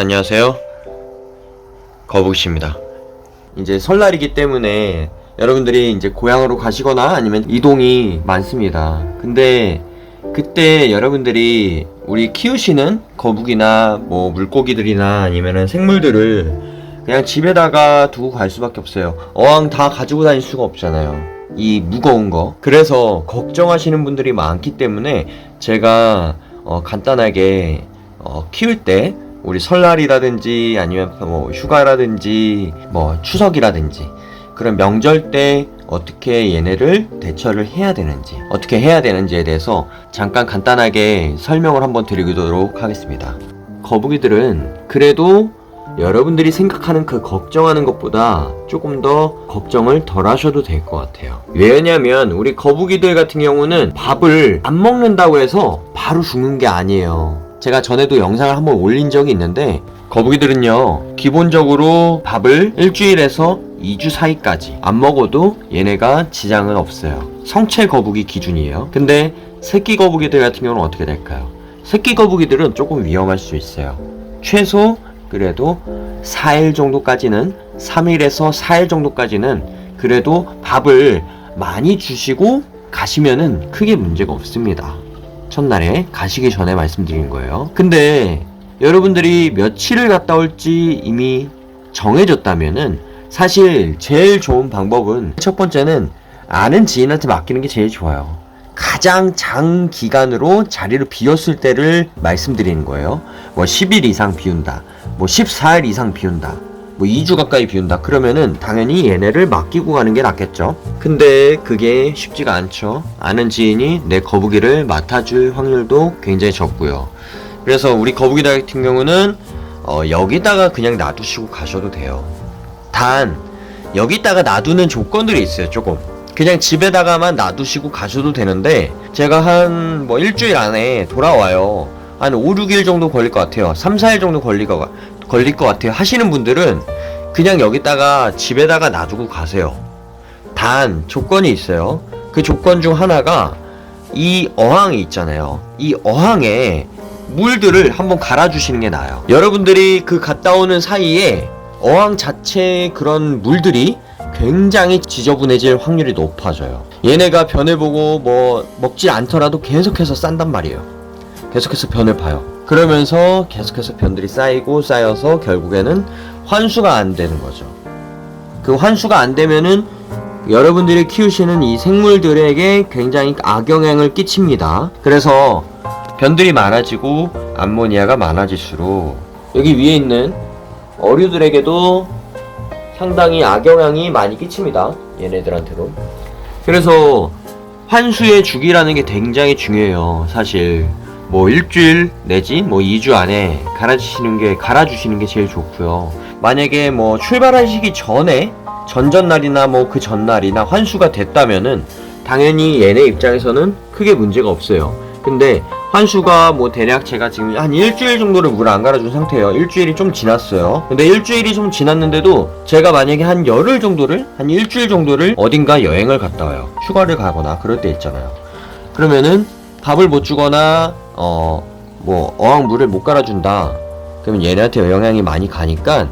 안녕하세요. 거북씨입니다. 이제 설날이기 때문에 여러분들이 이제 고향으로 가시거나 아니면 이동이 많습니다. 근데 그때 여러분들이 우리 키우시는 거북이나 뭐 물고기들이나 아니면은 생물들을 그냥 집에다가 두고 갈 수밖에 없어요. 어항 다 가지고 다닐 수가 없잖아요. 이 무거운 거. 그래서 걱정하시는 분들이 많기 때문에 제가 어, 간단하게 어, 키울 때 우리 설날이라든지 아니면 뭐 휴가라든지 뭐 추석이라든지 그런 명절 때 어떻게 얘네를 대처를 해야 되는지 어떻게 해야 되는지에 대해서 잠깐 간단하게 설명을 한번 드리도록 하겠습니다. 거북이들은 그래도 여러분들이 생각하는 그 걱정하는 것보다 조금 더 걱정을 덜 하셔도 될 것 같아요. 왜냐면 우리 거북이들 같은 경우는 밥을 안 먹는다고 해서 바로 죽는 게 아니에요. 제가 전에도 영상을 한번 올린 적이 있는데 거북이들은요 기본적으로 밥을 일주일에서 2주 사이까지 안 먹어도 얘네가 지장은 없어요. 성체 거북이 기준이에요. 근데 새끼 거북이들 같은 경우는 어떻게 될까요? 새끼 거북이들은 조금 위험할 수 있어요. 최소 그래도 4일 정도까지는 3일에서 4일 정도까지는 그래도 밥을 많이 주시고 가시면은 크게 문제가 없습니다. 첫날에 가시기 전에 말씀드린 거예요. 근데 여러분들이 며칠을 갔다 올지 이미 정해졌다면은 사실 제일 좋은 방법은 첫 번째는 아는 지인한테 맡기는 게 제일 좋아요. 가장 장기간으로 자리를 비웠을 때를 말씀드리는 거예요. 뭐 10일 이상 비운다. 뭐 14일 이상 비운다. 뭐 2주 가까이 비운다. 그러면은 당연히 얘네를 맡기고 가는 게 낫겠죠. 근데 그게 쉽지가 않죠. 아는 지인이 내 거북이를 맡아줄 확률도 굉장히 적고요. 그래서 우리 거북이들 같은 경우는 어, 여기다가 그냥 놔두시고 가셔도 돼요. 단 여기다가 놔두는 조건들이 있어요. 조금. 그냥 집에다가만 놔두시고 가셔도 되는데 제가 한 뭐 일주일 안에 돌아와요. 한 5, 6일 정도 걸릴 것 같아요. 3, 4일 정도 걸릴 것, 같- 걸릴 것 같아요. 하시는 분들은 그냥 여기다가 집에다가 놔두고 가세요. 단 조건이 있어요. 그 조건 중 하나가 이 어항이 있잖아요. 이 어항에 물들을 한번 갈아주시는 게 나아요. 여러분들이 그 갔다 오는 사이에 어항 자체의 그런 물들이 굉장히 지저분해질 확률이 높아져요. 얘네가 변을 보고 뭐 먹지 않더라도 계속해서 싼단 말이에요. 계속해서 변을 봐요. 그러면서 계속해서 변들이 쌓이고 쌓여서 결국에는 환수가 안 되는 거죠. 그 환수가 안 되면은 여러분들이 키우시는 이 생물들에게 굉장히 악영향을 끼칩니다. 그래서 변들이 많아지고 암모니아가 많아질수록 여기 위에 있는 어류들에게도 상당히 악영향이 많이 끼칩니다. 얘네들한테도. 그래서 환수의 주기라는 게 굉장히 중요해요. 사실 뭐 일주일 내지 뭐 2주 안에 갈아주시는 게 갈아주시는 게 제일 좋고요. 만약에 뭐 출발하시기 전에 전전날이나 뭐 그 전날이나 환수가 됐다면은 당연히 얘네 입장에서는 크게 문제가 없어요. 근데 환수가 뭐 대략 제가 지금 한 일주일 정도를 물안 갈아준 상태예요. 일주일이 좀 지났어요. 근데 일주일이 좀 지났는데도 제가 만약에 한 열흘 정도를 한 일주일 정도를 어딘가 여행을 갔다 와요. 휴가를 가거나 그럴 때 있잖아요. 그러면은 밥을 못 주거나 어 뭐 어항 물을 못 갈아준다. 그러면 얘네한테 영향이 많이 가니까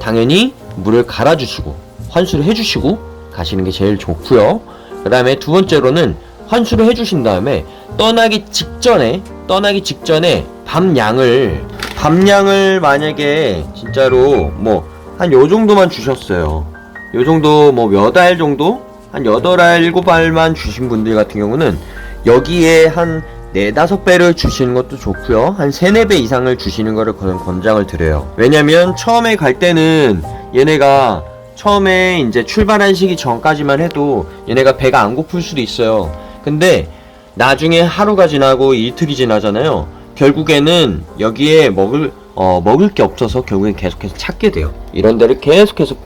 당연히 물을 갈아주시고 환수를 해주시고 가시는 게 제일 좋고요. 그 다음에 두 번째로는 환수를 해주신 다음에 떠나기 직전에 떠나기 직전에 밤양을 밤양을 만약에 진짜로 뭐 한 요 정도만 주셨어요. 요 정도 뭐 몇 알 정도 한 여덟 알 일곱 알만 주신 분들 같은 경우는 여기에 한 네다섯 배를 주시는 것도 좋고요. 한 세네 배 이상을 주시는 거를 권장을 드려요. 왜냐면 처음에 갈 때는 얘네가 처음에 이제 출발하시기 전까지만 해도 얘네가 배가 안 고플 수도 있어요. 근데 나중에 하루가 지나고 이틀이 지나잖아요. 결국에는 여기에 먹을 어, 먹을 게 없어서 결국엔 계속해서 찾게 돼요. 이런 데를 계속해서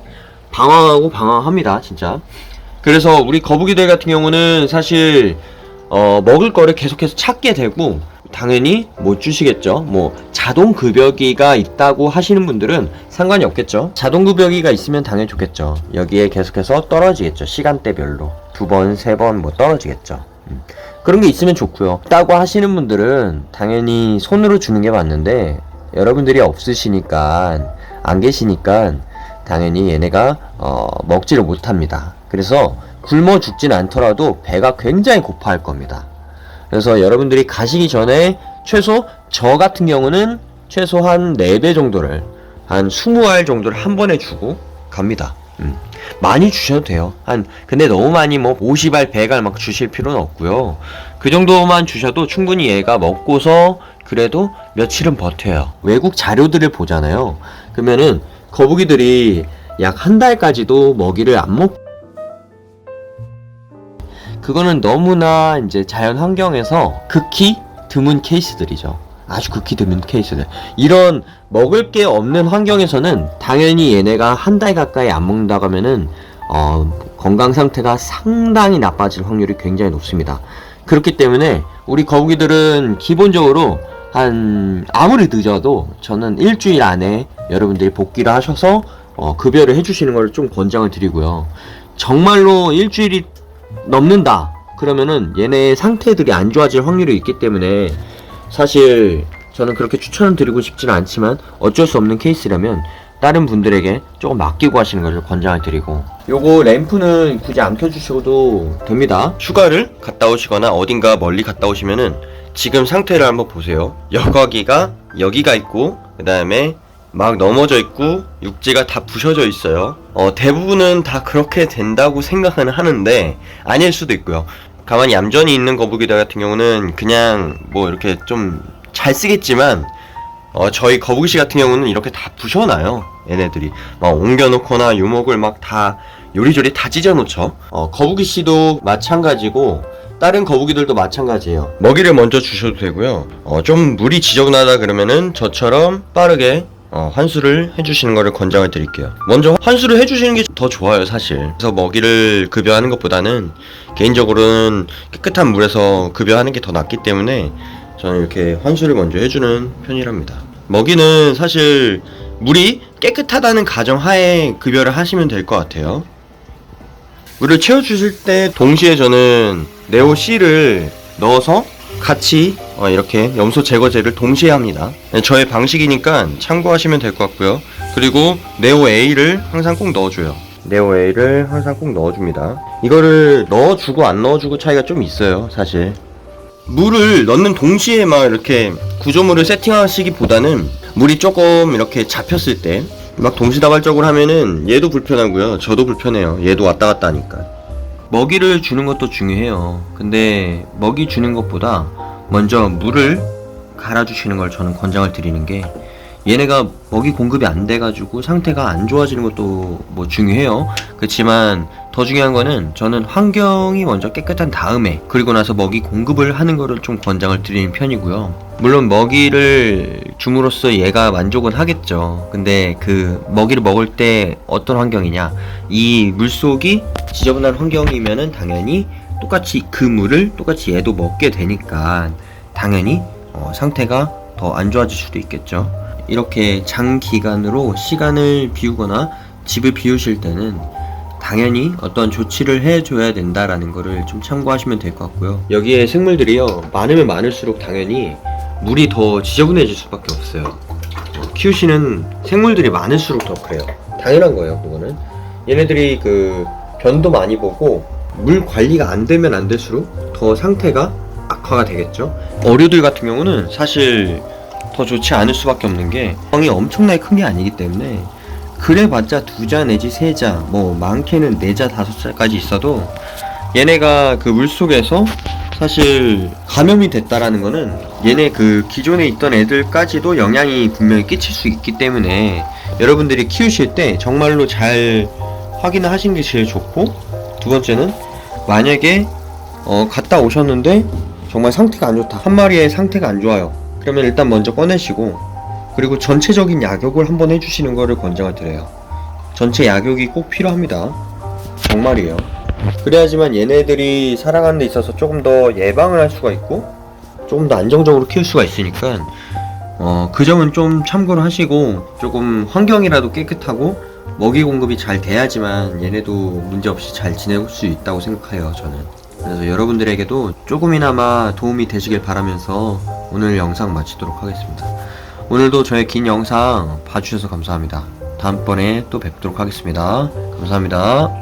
방황하고 방황합니다, 진짜. 그래서 우리 거북이들 같은 경우는 사실 어, 먹을 거를 계속해서 찾게 되고 당연히 못 주시겠죠. 뭐 자동 급여기가 있다고 하시는 분들은 상관이 없겠죠. 자동 급여기가 있으면 당연히 좋겠죠. 여기에 계속해서 떨어지겠죠. 시간대별로 두 번, 세 번 뭐 떨어지겠죠. 음. 그런 게 있으면 좋고요. 있다고 하시는 분들은 당연히 손으로 주는 게 맞는데 여러분들이 없으시니까 안 계시니까 당연히 얘네가 어, 먹지를 못합니다. 그래서 굶어 죽진 않더라도 배가 굉장히 고파할 겁니다. 그래서 여러분들이 가시기 전에 최소 저 같은 경우는 최소 한 4배 정도를 한 20알 정도를 한 번에 주고 갑니다. 음. 많이 주셔도 돼요. 한 근데 너무 많이 뭐 50알 100알 막 주실 필요는 없고요. 그 정도만 주셔도 충분히 얘가 먹고서 그래도 며칠은 버텨요. 외국 자료들을 보잖아요. 그러면은 거북이들이 약 한 달까지도 먹이를 안 먹. 그거는 너무나 이제 자연 환경에서 극히 드문 케이스들이죠. 아주 극히 드문 케이스들. 이런 먹을 게 없는 환경에서는 당연히 얘네가 한 달 가까이 안 먹는다고 하면은 어, 건강 상태가 상당히 나빠질 확률이 굉장히 높습니다. 그렇기 때문에 우리 거북이들은 기본적으로 한 아무리 늦어도 저는 일주일 안에 여러분들이 복귀를 하셔서 어, 급여를 해주시는 걸 좀 권장을 드리고요. 정말로 일주일이 넘는다. 그러면은 얘네 상태들이 안 좋아질 확률이 있기 때문에 사실 저는 그렇게 추천을 드리고 싶지는 않지만 어쩔 수 없는 케이스라면 다른 분들에게 조금 맡기고 하시는 것을 권장을 드리고. 요거 램프는 굳이 안 켜주셔도 됩니다. 휴가를 갔다 오시거나 어딘가 멀리 갔다 오시면은 지금 상태를 한번 보세요. 여과기가 여기가 있고 그 다음에 막 넘어져 있고 육지가 다 부셔져 있어요 어, 대부분은 다 그렇게 된다고 생각은 하는데 아닐 수도 있고요 가만히 얌전히 있는 거북이들 같은 경우는 그냥 뭐 이렇게 좀 잘 쓰겠지만 어, 저희 거북이씨 같은 경우는 이렇게 다 부셔놔요. 얘네들이. 막 옮겨놓거나 유목을 막 다 요리조리 다 찢어놓죠. 어, 거북이씨도 마찬가지고, 다른 거북이들도 마찬가지예요. 먹이를 먼저 주셔도 되고요. 어, 좀 물이 지저분하다 그러면은 저처럼 빠르게 어, 환수를 해주시는 것을 권장을 드릴게요. 먼저 환수를 해주시는 게 더 좋아요, 사실. 그래서 먹이를 급여하는 것보다는 개인적으로는 깨끗한 물에서 급여하는 게 더 낫기 때문에 저는 이렇게 환수를 먼저 해주는 편이랍니다. 먹이는 사실 물이 깨끗하다는 가정하에 급여를 하시면 될 것 같아요. 물을 채워주실 때 동시에 저는 네오 C를 넣어서 같이 어, 이렇게 염소 제거제를 동시에 합니다. 네, 저의 방식이니까 참고하시면 될 것 같고요. 그리고 네오 A를 항상 꼭 넣어줘요. 네오 A를 항상 꼭 넣어줍니다. 이거를 넣어주고 안 넣어주고 차이가 좀 있어요, 사실. 물을 넣는 동시에 막 이렇게 구조물을 세팅하시기보다는 물이 조금 이렇게 잡혔을 때 막 동시다발적으로 하면은 얘도 불편하고요. 저도 불편해요. 얘도 왔다 갔다 하니까. 먹이를 주는 것도 중요해요. 근데 먹이 주는 것보다 먼저 물을 갈아주시는 걸 저는 권장을 드리는 게 얘네가 먹이 공급이 안 돼가지고 상태가 안 좋아지는 것도 뭐 중요해요. 그렇지만 더 중요한 거는 저는 환경이 먼저 깨끗한 다음에 그리고 나서 먹이 공급을 하는 거를 좀 권장을 드리는 편이고요. 물론 먹이를 줌으로써 얘가 만족은 하겠죠. 근데 그 먹이를 먹을 때 어떤 환경이냐? 이 물속이 지저분한 환경이면은 당연히 똑같이 그 물을 똑같이 얘도 먹게 되니까 당연히 어, 상태가 더 안 좋아질 수도 있겠죠. 이렇게 장기간으로 시간을 비우거나 집을 비우실 때는 당연히 어떤 조치를 해줘야 된다라는 거를 좀 참고하시면 될 것 같고요. 여기에 생물들이요 많으면 많을수록 당연히 물이 더 지저분해질 수밖에 없어요. 어, 키우시는 생물들이 많을수록 더 그래요. 당연한 거예요, 그거는. 얘네들이 그 변도 많이 보고 물 관리가 안 되면 안 될수록 더 상태가 악화가 되겠죠. 어류들 같은 경우는 사실 더 좋지 않을 수밖에 없는 게 방이 엄청나게 큰 게 아니기 때문에 그래봤자 두 자 내지 세 자, 뭐 많게는 네 자 다섯 자까지 있어도 얘네가 그 물속에서 사실 감염이 됐다라는 거는 얘네 그 기존에 있던 애들까지도 영향이 분명히 끼칠 수 있기 때문에 여러분들이 키우실 때 정말로 잘 확인을 하시는 게 제일 좋고 두 번째는 만약에 어, 갔다 오셨는데 정말 상태가 안 좋다 한 마리의 상태가 안 좋아요. 그러면 일단 먼저 꺼내시고 그리고 전체적인 약욕을 한번 해주시는 거를 권장을 드려요. 전체 약욕이 꼭 필요합니다. 정말이에요 그래야지만 얘네들이 살아가는 데 있어서 조금 더 예방을 할 수가 있고 조금 더 안정적으로 키울 수가 있으니까 어, 그 점은 좀 참고를 하시고 조금 환경이라도 깨끗하고 먹이 공급이 잘 돼야지만 얘네도 문제없이 잘 지낼 수 있다고 생각해요 저는 그래서 여러분들에게도 조금이나마 도움이 되시길 바라면서 오늘 영상 마치도록 하겠습니다 오늘도 저의 긴 영상 봐주셔서 감사합니다. 다음번에 또 뵙도록 하겠습니다. 감사합니다.